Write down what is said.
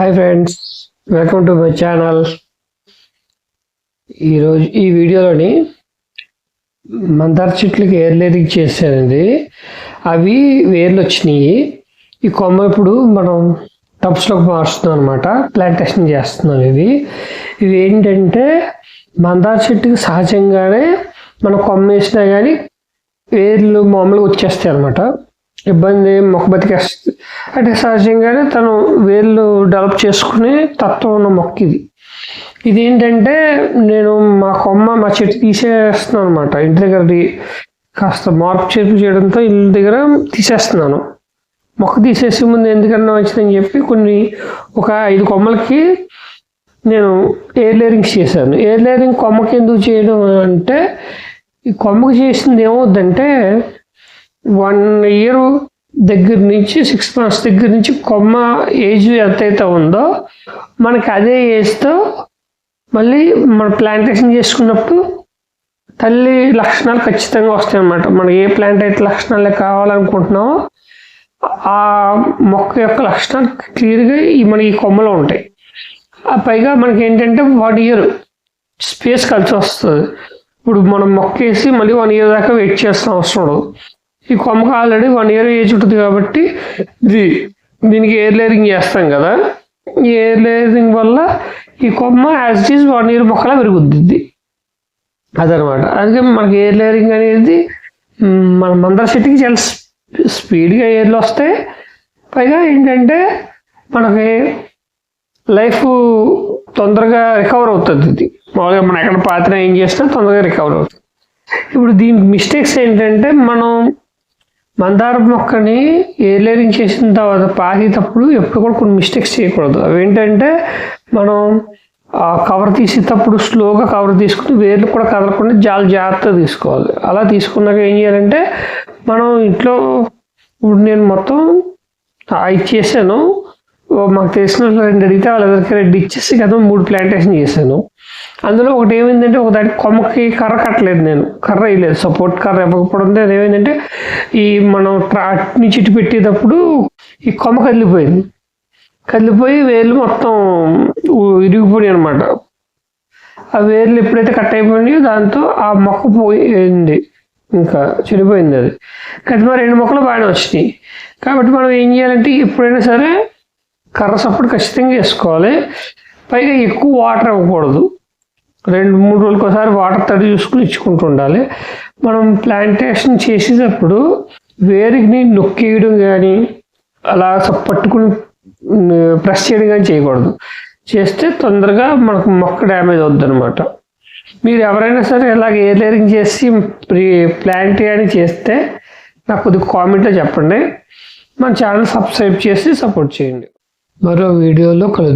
Hi friends welcome to my channel ఈరోజు ఈ వీడియోలోని మందార చెట్లకి ఏర్లేరికి చేశానండి అవి వేర్లు వచ్చినాయి. ఈ కొమ్మ ఇప్పుడు మనం టబ్స్లోకి మారుస్తున్నాం అనమాట ప్లాంటేషన్ చేస్తున్నాం ఇవి ఇవి ఏంటంటే మందార చెట్టుకి సహజంగానే మనం కొమ్మ వేసినా కానీ వేర్లు మామూలుగా వచ్చేస్తాయి అనమాట ఇబ్బంది మొక్క బతికేస్తుంది అంటే సహజంగానే తను వేర్లు డెవలప్ చేసుకునే తత్వం ఉన్న మొక్క ఇది. ఇది ఏంటంటే నేను మా కొమ్మ మా చెట్టు తీసేస్తున్నాను అనమాట ఇంటి దగ్గర కాస్త మార్పు చేర్పు చేయడంతో ఇల్లు దగ్గర తీసేస్తున్నాను. మొక్క తీసేసే ముందు ఎందుకన్నా వచ్చిందని చెప్పి కొన్ని ఒక ఐదు కొమ్మలకి నేను ఎయిర్ లేరింగ్స్ చేశాను. ఎయిర్ లేరింగ్ కొమ్మకి ఎందుకు చేయడం అంటే ఈ కొమ్మకి చేసింది ఏమవుద్దంటే వన్ ఇయర్ దగ్గర నుంచి సిక్స్ మంత్స్ దగ్గర నుంచి కొమ్మ ఏజ్ ఎంతైతే ఉందో మనకి అదే ఏజ్తో మళ్ళీ మన ప్లాంటేషన్ చేసుకున్నప్పుడు తల్లి లక్షణాలు ఖచ్చితంగా వస్తాయి అన్నమాట మనకి ఏ ప్లాంట్ అయితే లక్షణాలు కావాలనుకుంటున్నామో ఆ మొక్క యొక్క లక్షణాలు క్లియర్గా ఈ మన ఈ కొమ్మలో ఉంటాయి. ఆ పైగా మనకి ఏంటంటే వన్ ఇయర్ స్పేస్ కలిసి వస్తుంది. ఇప్పుడు మనం మొక్క వేసి మళ్ళీ వన్ ఇయర్ దాకా వెయిట్ చేస్తాం అవసరం ఉండదు. ఈ కొమ్మకి ఆల్రెడీ వన్ ఇయర్ ఏజ్ ఉంటుంది కాబట్టి ఇది దీనికి ఎయిర్ లేరింగ్ చేస్తాం కదా. ఈ ఎయిర్ లేరింగ్ వల్ల ఈ కొమ్మ యాజ్ ఈజ్ వన్ ఇయర్ మొక్కలా పెరుగుద్ది అదనమాట. అందుకే మనకి ఎయిర్ లేరింగ్ అనేది మన మందర చెట్టుకి చాలా స్పీడ్గా ఎయిర్లు వస్తాయి. పైగా ఏంటంటే మనకి లైఫ్ తొందరగా రికవర్ అవుతుంది ఇది. మామూలుగా మనం ఎక్కడ పాత్ర ఏం చేసినా తొందరగా రికవర్ అవుతుంది. ఇప్పుడు దీనికి మిస్టేక్స్ ఏంటంటే మనం మందార మొక్కని ఏలేరింగ్ చేసిన తర్వాత పాసేటప్పుడు ఎప్పుడు కూడా కొన్ని మిస్టేక్స్ చేయకూడదు. అవి ఏంటంటే మనం ఆ కవర్ తీసేటప్పుడు స్లోగా కవర్ తీసుకుని వేర్లు కూడా కదలకుండా చాలా జాగ్రత్తగా తీసుకోవాలి. అలా తీసుకున్నాక ఏం చేయాలంటే మనం ఇంట్లో ఇప్పుడు నేను మొత్తం అవి చేశాను. మాకు తెలిసిన వాళ్ళు రెండు అడిగితే వాళ్ళ దగ్గర రెండు ఇచ్చేసి కదా మూడు ప్లాంటేషన్ చేశాను. అందులో ఒకటి ఏమైందంటే ఒక దానికి కొమ్మకి కర్ర కట్టలేదు నేను. కర్ర వేయలేదు. సపోర్ట్ కర్ర ఇవ్వకపోవడంతో అది ఏమైందంటే ఈ మనం ట్రాట్ని చిట్టు పెట్టేటప్పుడు ఈ కొమ్మ కదిలిపోయింది. కదిలిపోయి వేర్లు మొత్తం ఊ- ఇరిగిపోయాయి అనమాట ఆ వేర్లు ఎప్పుడైతే కట్ అయిపోయినాయో దాంతో ఆ మొక్క పోయింది. ఇంకా చెడిపోయింది అది. కానీ మరి రెండు మొక్కలు బాగానే వచ్చినాయి. కాబట్టి మనం ఏం చేయాలంటే ఎప్పుడైనా సరే కర్ర సపోర్ట్ ఖచ్చితంగా వేసుకోవాలి. పైగా ఎక్కువ వాటర్ ఇవ్వకూడదు. రెండు మూడు రోజులకి ఒకసారి వాటర్ తడి చూసుకుని ఇచ్చుకుంటూ ఉండాలి. మనం ప్లాంటేషన్ చేసేటప్పుడు వేరికి నొక్కేయడం కానీ అలా పట్టుకుని ప్రెస్ చేయడం కానీ చేయకూడదు. చేస్తే తొందరగా మనకు మొక్క డ్యామేజ్ అవుద్ది అనమాట మీరు ఎవరైనా సరే ఇలాగ ఎయిర్ చేసి ప్రీ ప్లాంట్ కానీ చేస్తే నాకు కొద్దిగా కామెంట్లో చెప్పండి. మన ఛానల్ సబ్స్క్రైబ్ చేసి సపోర్ట్ చేయండి. మరో వీడియోలో కలుద్దాం